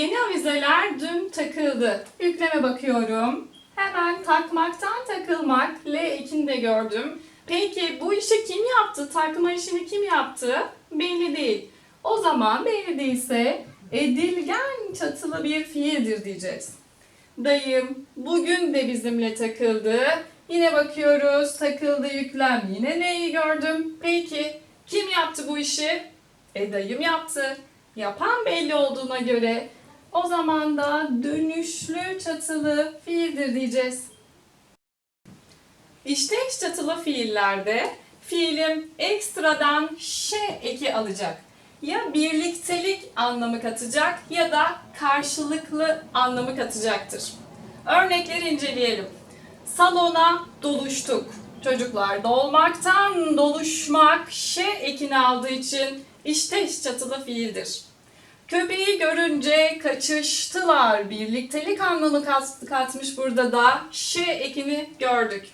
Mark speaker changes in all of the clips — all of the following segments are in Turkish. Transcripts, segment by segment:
Speaker 1: Yeni avizeler dün takıldı. Yükleme bakıyorum. Hemen takmaktan takılmak. L2'ni de gördüm. Peki bu işi kim yaptı? Takma işini kim yaptı? Belli değil. O zaman belli değilse edilgen çatılı bir fiildir diyeceğiz. Dayım bugün de bizimle takıldı. Yine bakıyoruz takıldı yüklem. Yine neyi gördüm? Peki kim yaptı bu işi? E dayım yaptı. Yapan belli olduğuna göre o zaman da dönüşlü çatılı fiildir diyeceğiz. İşte eş çatılı fiillerde fiilim ekstradan ş eki alacak. Ya birliktelik anlamı katacak ya da karşılıklı anlamı katacaktır. Örnekleri inceleyelim. Salona doluştuk. Çocuklar dolmaktan doluşmak ş ekini aldığı için işte eş çatılı fiildir. Köpeği görünce kaçıştılar. Birliktelik anlamı kat- katmış burada da ş ekini gördük.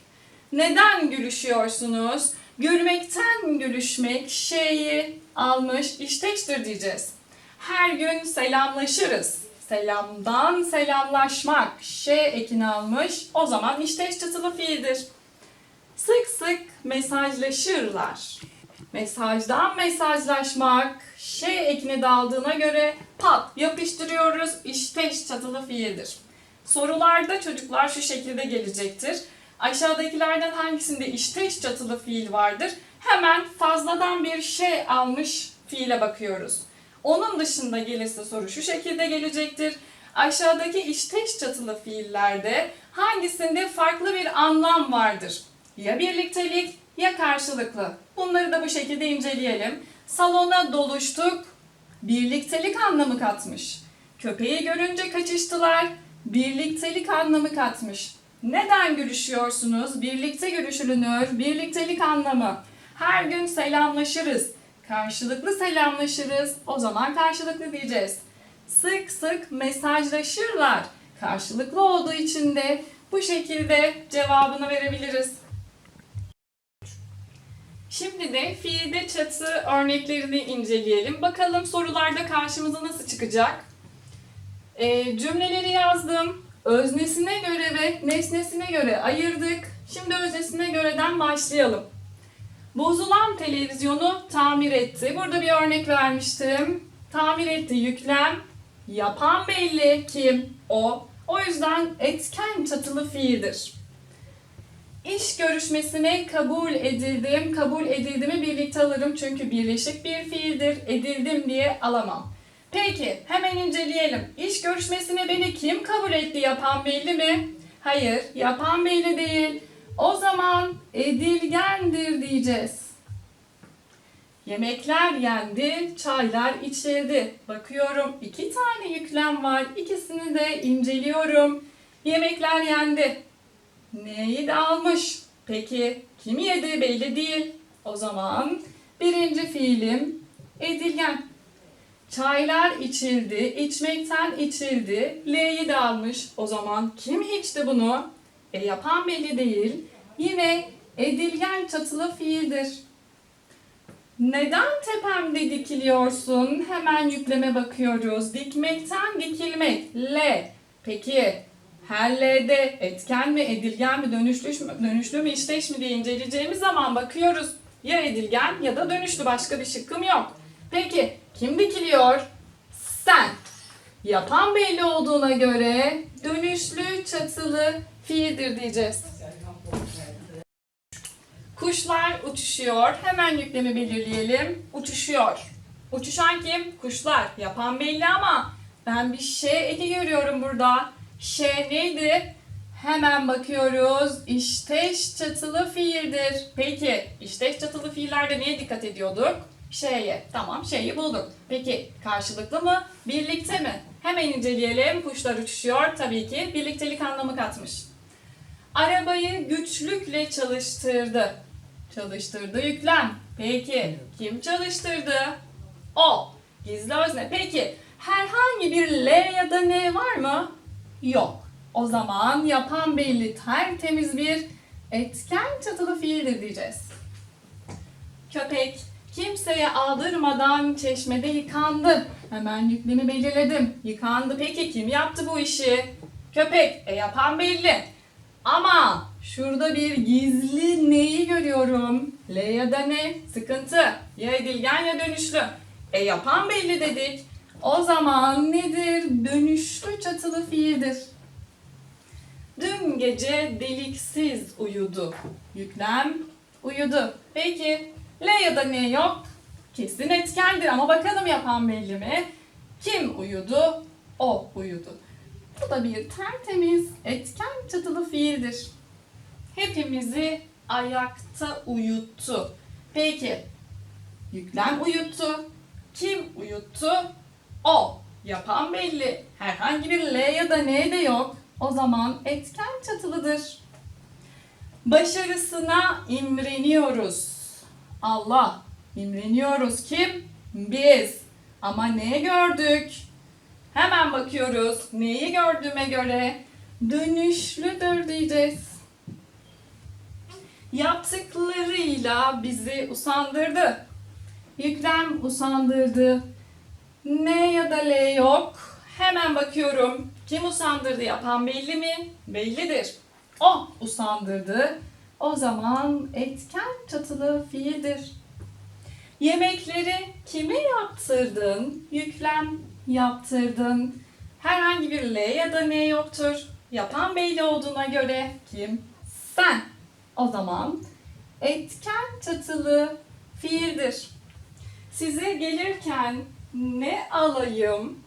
Speaker 1: Neden gülüşüyorsunuz? Gülmekten gülüşmek şeyi almış işteştir diyeceğiz. Her gün selamlaşırız. Selamdan selamlaşmak ş ekini almış. O zaman işteş çatılı fiildir. Sık sık mesajlaşırlar. Mesajdan mesajlaşmak ş ekini daldığına göre pat yapıştırıyoruz. İşteş çatılı fiildir. Sorularda çocuklar şu şekilde gelecektir. Aşağıdakilerden hangisinde işteş çatılı fiil vardır? Hemen fazladan bir şey almış fiile bakıyoruz. Onun dışında gelirse soru şu şekilde gelecektir. Aşağıdaki işteş çatılı fiillerde hangisinde farklı bir anlam vardır? Ya birliktelik ya karşılıklı. Bunları da bu şekilde inceleyelim. Salona doluştuk. Birliktelik anlamı katmış. Köpeği görünce kaçıştılar. Birliktelik anlamı katmış. Neden gülüşüyorsunuz? Birlikte gülüşülünür. Birliktelik anlamı. Her gün selamlaşırız. Karşılıklı selamlaşırız. O zaman karşılıklı diyeceğiz. Sık sık mesajlaşırlar. Karşılıklı olduğu için de bu şekilde cevabını verebiliriz. Şimdi de fiilde çatı örneklerini inceleyelim. Bakalım sorularda karşımıza nasıl çıkacak? Ee, cümleleri yazdım. Öznesine göre ve nesnesine göre ayırdık. Şimdi öznesine göreden başlayalım. Bozulan televizyonu tamir etti. Burada bir örnek vermiştim. Tamir etti yüklem. Yapan belli kim? O. O yüzden etken çatılı fiildir. İş görüşmesine kabul edildim. Kabul edildimi birlikte alırım çünkü birleşik bir fiildir. Edildim diye alamam. Peki hemen inceleyelim. İş görüşmesine beni kim kabul etti yapan belli mi? Hayır yapan belli değil. O zaman edilgendir diyeceğiz. Yemekler yendi, çaylar içildi. Bakıyorum iki tane yüklem var. İkisini de inceliyorum. Yemekler yendi. Neyi de almış? Peki kim yedi belli değil. O zaman birinci fiilim edilgen. Çaylar içildi, içmekten içildi. L'yi de almış. O zaman kim içti bunu? E yapan belli değil. Yine edilgen çatılı fiildir. Neden tepemde dikiliyorsun? Hemen yükleme bakıyoruz. Dikmekten dikilmek. L. Peki her L'de etken mi, edilgen mi, dönüşlü mü, dönüşlü mü, işteş mi diye inceleyeceğimiz zaman bakıyoruz. Ya edilgen ya da dönüşlü başka bir şıkkım yok. Peki kim dikiliyor? Sen. Yapan belli olduğuna göre dönüşlü çatılı fiildir diyeceğiz. Kuşlar uçuşuyor. Hemen yüklemi belirleyelim. Uçuşuyor. Uçuşan kim? Kuşlar. Yapan belli ama ben bir şey eki görüyorum burada. Şey neydi? Hemen bakıyoruz. İşteş çatılı fiildir. Peki işteş çatılı fiillerde neye dikkat ediyorduk? Şeye. Tamam şeyi bulduk. Peki karşılıklı mı? Birlikte mi? Hemen inceleyelim. Kuşlar uçuşuyor. Tabii ki birliktelik anlamı katmış. Arabayı güçlükle çalıştırdı. Çalıştırdı yüklem. Peki kim çalıştırdı? O. Gizli özne. Peki herhangi bir L ya da N var mı? Yok. O zaman yapan belli tertemiz bir etken çatılı fiildir diyeceğiz. Köpek kimseye aldırmadan çeşmede yıkandı. Hemen yüklemi belirledim. Yıkandı. Peki kim yaptı bu işi? Köpek. E yapan belli. Ama şurada bir gizli neyi görüyorum? L ya da ne? Sıkıntı. Ya edilgen ya dönüşlü. E yapan belli dedik. O zaman nedir? Dönüşlü çatılı fiildir. Dün gece deliksiz uyudu. Yüklem uyudu. Peki L ya da ne yok? Kesin etkendir ama bakalım yapan belli mi? Kim uyudu? O uyudu. Bu da bir tertemiz etken çatılı fiildir. Hepimizi ayakta uyuttu. Peki yüklem uyuttu. Kim uyuttu? O. Yapan belli. Herhangi bir L ya da N de yok. O zaman etken çatılıdır. Başarısına imreniyoruz. Allah. İmreniyoruz. Kim? Biz. Ama ne gördük? Hemen bakıyoruz. Neyi gördüğüme göre dönüşlüdür diyeceğiz. Yaptıklarıyla bizi usandırdı. Yüklem usandırdı. Ne ya da L yok. Hemen bakıyorum. Kim usandırdı yapan belli mi? Bellidir. O usandırdı. O zaman etken çatılı fiildir. Yemekleri kime yaptırdın? Yüklem yaptırdın. Herhangi bir L ya da N yoktur. Yapan belli olduğuna göre kim? Sen. O zaman etken çatılı fiildir. Size gelirken ne alayım?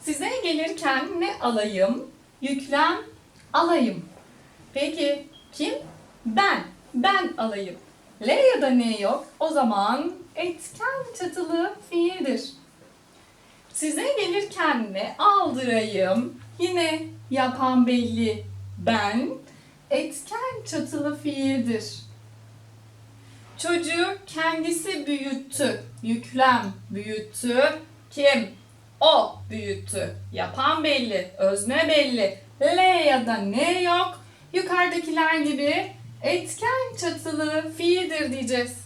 Speaker 1: Size gelirken ne alayım? Yüklem alayım. Peki kim? Ben. Ben alayım. L ya da ne yok? O zaman etken çatılı fiildir. Size gelirken ne aldırayım? Yine yapan belli. Ben. Etken çatılı fiildir. Çocuğu kendisi büyüttü. Yüklem büyüttü. Kim? O büyüttü. Yapan belli. Özne belli. L ya da ne yok. Yukarıdakiler gibi etken çatılı fiildir diyeceğiz.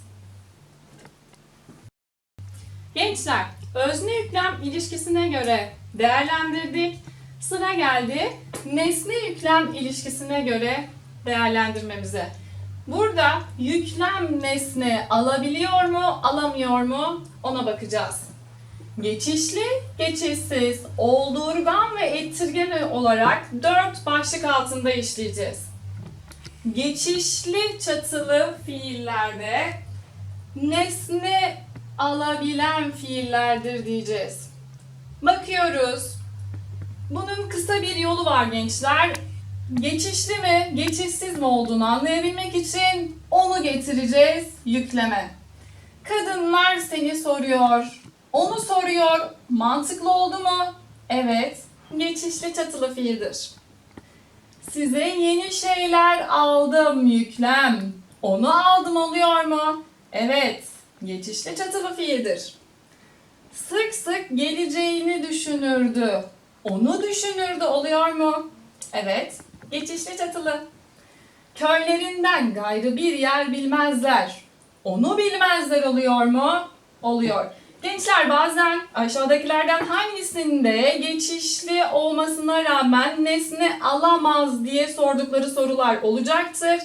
Speaker 1: Gençler, özne yüklem ilişkisine göre değerlendirdik. Sıra geldi nesne yüklem ilişkisine göre değerlendirmemize. Burada yüklem nesne alabiliyor mu, alamıyor mu ona bakacağız. Geçişli, geçişsiz, oldurgan ve ettirgen olarak dört başlık altında işleyeceğiz. Geçişli çatılı fiillerde nesne alabilen fiillerdir diyeceğiz. Bakıyoruz. Bunun kısa bir yolu var gençler. Geçişli mi, geçişsiz mi olduğunu anlayabilmek için onu getireceğiz yükleme. Kadınlar seni soruyor. Onu soruyor. Mantıklı oldu mu? Evet. Geçişli çatılı fiildir. Size yeni şeyler aldım yüklem. Onu aldım oluyor mu? Evet. Geçişli çatılı fiildir. Sık sık geleceğini düşünürdü. Onu düşünürdü oluyor mu? Evet. Geçişli çatılı. Köylerinden gayrı bir yer bilmezler. Onu bilmezler oluyor mu? Oluyor. Gençler bazen aşağıdakilerden hangisinde geçişli olmasına rağmen nesne alamaz diye sordukları sorular olacaktır.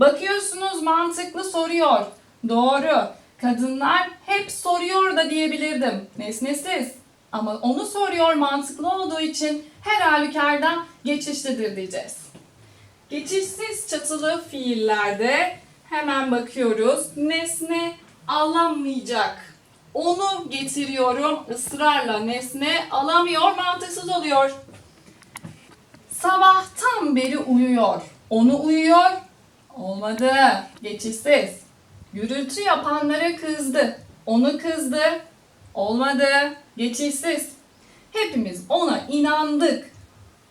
Speaker 1: Bakıyorsunuz mantıklı soruyor. Doğru. Kadınlar hep soruyor da diyebilirdim. Nesnesiz. Ama onu soruyor mantıklı olduğu için her halükarda geçişlidir diyeceğiz. Geçişsiz çatılı fiillerde hemen bakıyoruz. Nesne alamayacak. Onu getiriyorum ısrarla nesne alamıyor mantıksız oluyor. Sabahtan beri uyuyor. Onu uyuyor. Olmadı. Geçişsiz. Gürültü yapanlara kızdı. Onu kızdı. Olmadı. Geçişsiz. Hepimiz ona inandık.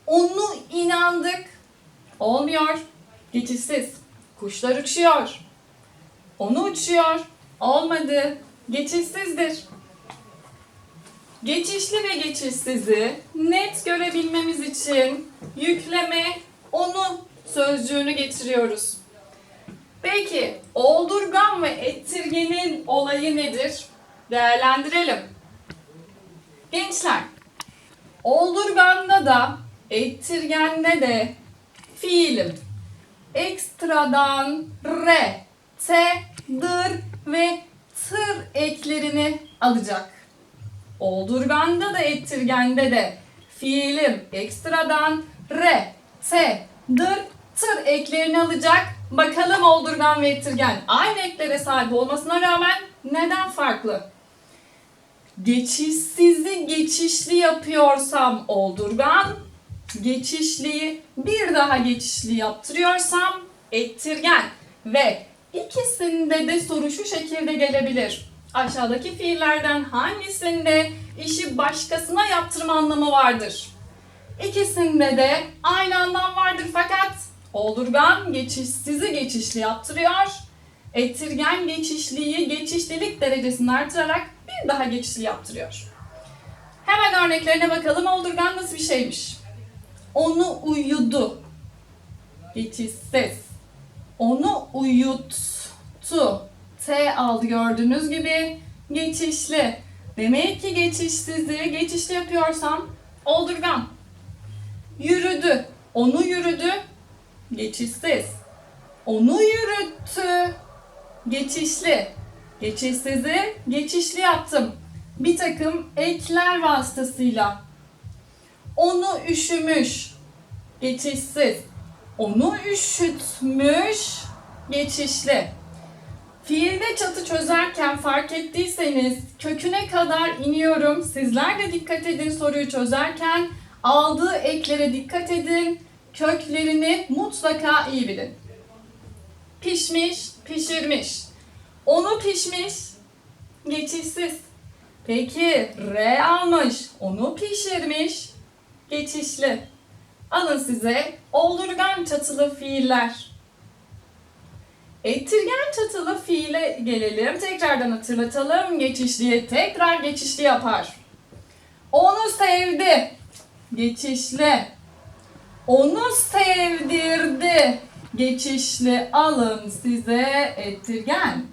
Speaker 1: Onu inandık. Olmuyor. Geçişsiz. Kuşlar uçuyor. Onu uçuyor. Olmadı. Geçişsizdir. Geçişli ve geçişsizi net görebilmemiz için yükleme onu sözcüğünü getiriyoruz. Peki oldurgan ve ettirgenin olayı nedir? Değerlendirelim. Gençler, oldurganda da ettirgende de fiilim ekstradan re, te, dır ve tır eklerini alacak. Oldurganda da ettirgende de fiilim ekstradan re, te, dır, tır eklerini alacak. Bakalım oldurgan ve ettirgen aynı eklere sahip olmasına rağmen neden farklı? Geçişsizi geçişli yapıyorsam oldurgan, geçişliyi bir daha geçişli yaptırıyorsam ettirgen ve ikisinde de soru şu şekilde gelebilir. Aşağıdaki fiillerden hangisinde işi başkasına yaptırma anlamı vardır? İkisinde de aynı anlam vardır fakat oldurgan geçişsizi geçişli yaptırıyor. Ettirgen geçişliyi geçişlilik derecesini artırarak bir daha geçişli yaptırıyor. Hemen örneklerine bakalım. Oldurgan nasıl bir şeymiş? Onu uyudu. Geçişsiz. Onu uyuttu. T aldı gördüğünüz gibi. Geçişli. Demek ki geçişsizi geçişli yapıyorsam oldurgan. Yürüdü. Onu yürüdü. Geçişsiz. Onu yürüttü. Geçişli. Geçişsizi geçişli yaptım. Bir takım ekler vasıtasıyla. Onu üşümüş. Geçişsiz. Onu üşütmüş. Geçişli. Fiilde çatı çözerken fark ettiyseniz köküne kadar iniyorum. Sizler de dikkat edin soruyu çözerken. Aldığı eklere dikkat edin. Köklerini mutlaka iyi bilin. Pişmiş, pişirmiş. Onu pişmiş, geçişsiz. Peki R almış, onu pişirmiş, geçişli. Alın size oldurgan çatılı fiiller. Ettirgen çatılı fiile gelelim. Tekrardan hatırlatalım. Geçişliye tekrar geçişli yapar. Onu sevdi. Geçişli. Onu sevdirdi. Geçişli alın size ettirgen.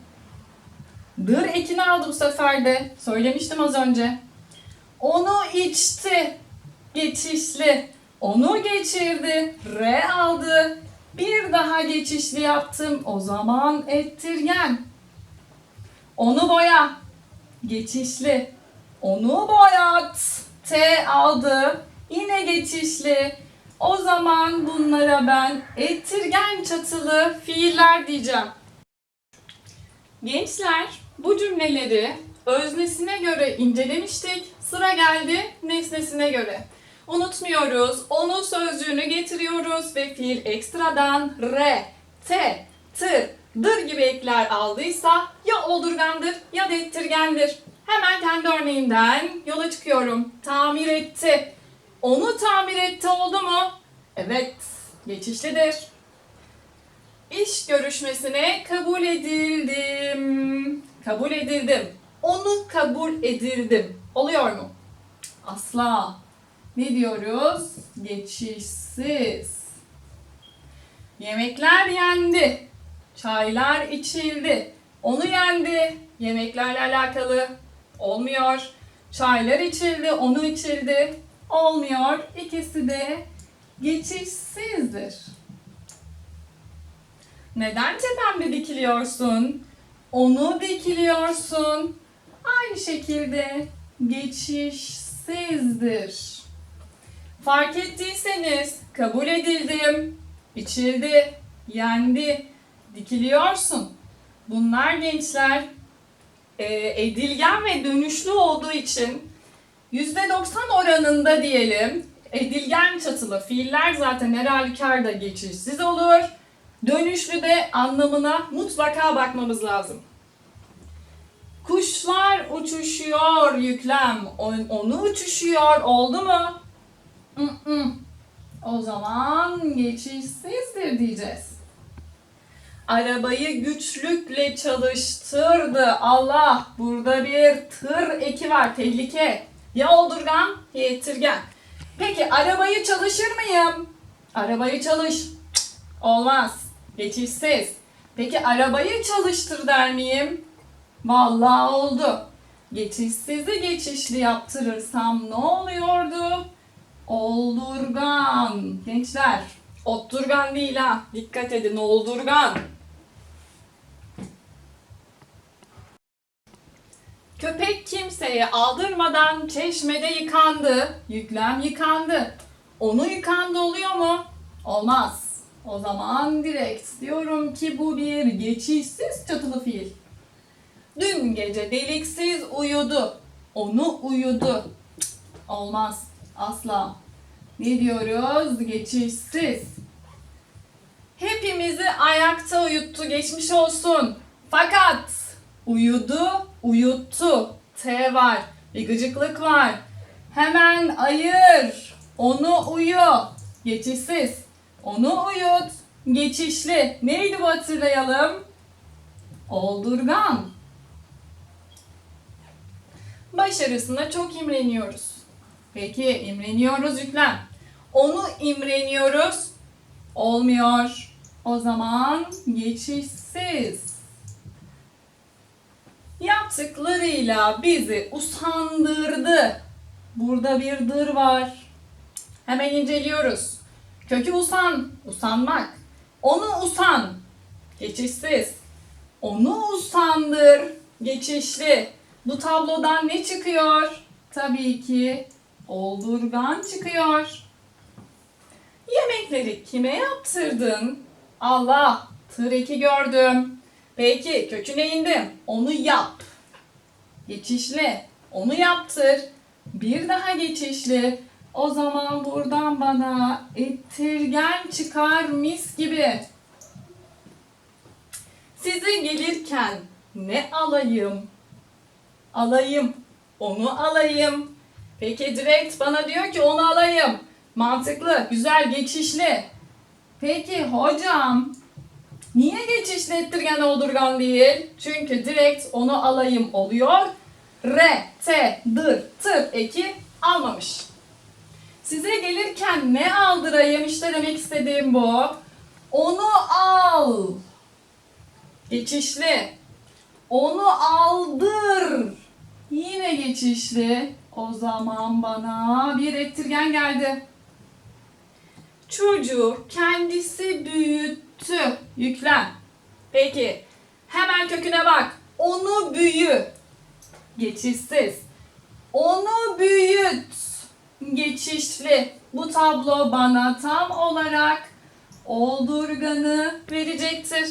Speaker 1: Dır ekini aldı bu sefer de. Söylemiştim az önce. Onu içti. Geçişli. Onu geçirdi. R aldı. Bir daha geçişli yaptım. O zaman ettirgen. Onu boya. Geçişli. Onu boyat. T aldı. Yine geçişli. O zaman bunlara ben ettirgen çatılı fiiller diyeceğim. Gençler bu cümleleri öznesine göre incelemiştik. Sıra geldi nesnesine göre. Unutmuyoruz. Onu sözcüğünü getiriyoruz ve fiil ekstradan re, te, tır, dır gibi ekler aldıysa ya oldurgandır ya da ettirgendir. Hemen kendi örneğimden yola çıkıyorum. Tamir etti. Onu tamir etti oldu mu? Evet, geçişlidir. İş görüşmesine kabul edildim. Kabul edildim. Onu kabul edildim. Oluyor mu? Asla. Ne diyoruz? Geçişsiz. Yemekler yendi. Çaylar içildi. Onu yendi. Yemeklerle alakalı olmuyor. Çaylar içildi, onu içildi. Olmuyor. İkisi de geçişsizdir. Neden cephemde dikiliyorsun? Onu dikiliyorsun. Aynı şekilde geçişsizdir. Fark ettiyseniz kabul edildim, içildi, yendi, dikiliyorsun. Bunlar gençler e, edilgen ve dönüşlü olduğu için %90 oranında diyelim edilgen çatılı fiiller zaten her halükarda geçişsiz olur. Dönüşlü de anlamına mutlaka bakmamız lazım. Kuşlar uçuşuyor yüklem. On- Onu uçuşuyor oldu mu? O zaman geçişsizdir diyeceğiz. Arabayı güçlükle çalıştırdı. Allah burada bir tır eki var tehlike. Ya oldurgan ya ettirgen. Peki arabayı çalışır mıyım? Arabayı çalış. Olmaz. Geçişsiz. Peki arabayı çalıştır der miyim? Vallahi oldu. Geçişsizi geçişli yaptırırsam ne oluyordu? Oldurgan. Gençler, otturgan değil ha. Dikkat edin, oldurgan. Köpek kimseye aldırmadan çeşmede yıkandı. Yüklem yıkandı. Onu yıkandı oluyor mu? Olmaz. O zaman direkt diyorum ki bu bir geçişsiz çatılı fiil. Dün gece deliksiz uyudu. Onu uyudu. Olmaz. Asla. Ne diyoruz? Geçişsiz. Hepimizi ayakta uyuttu. Geçmiş olsun. Fakat uyudu, uyuttu. T var. Bir gıcıklık var. Hemen ayır. Onu uyu. Geçişsiz. Onu uyut. Geçişli. Neydi bu hatırlayalım? Oldurgan. Başarısına çok imreniyoruz. Peki imreniyoruz yüklem. Onu imreniyoruz. Olmuyor. O zaman geçişsiz. Yaptıklarıyla bizi usandırdı. Burada bir dır var. Hemen inceliyoruz. Kökü usan, usanmak. Onu usan, geçişsiz. Onu usandır, geçişli. Bu tablodan ne çıkıyor? Tabii ki oldurgan çıkıyor. Yemekleri kime yaptırdın? Allah, tır eki gördüm. Peki köküne indim. Onu yap. Geçişli. Onu yaptır. Bir daha geçişli. O zaman buradan bana ettirgen çıkar mis gibi. Size gelirken ne alayım? Alayım. Onu alayım. Peki direkt bana diyor ki onu alayım. Mantıklı, güzel, geçişli. Peki hocam niye geçişli ettirgen oldurgan değil? Çünkü direkt onu alayım oluyor. Re, te, dır, tır eki almamış. Size gelirken ne aldırayım işte demek istediğim bu. Onu al. Geçişli. Onu aldır. Yine geçişli. O zaman bana bir ettirgen geldi. Çocuğu kendisi büyüttü. Yüklem. Peki. Hemen köküne bak. Onu büyü. Geçişsiz. Onu büyüt. Geçişli. Bu tablo bana tam olarak oldurganı verecektir.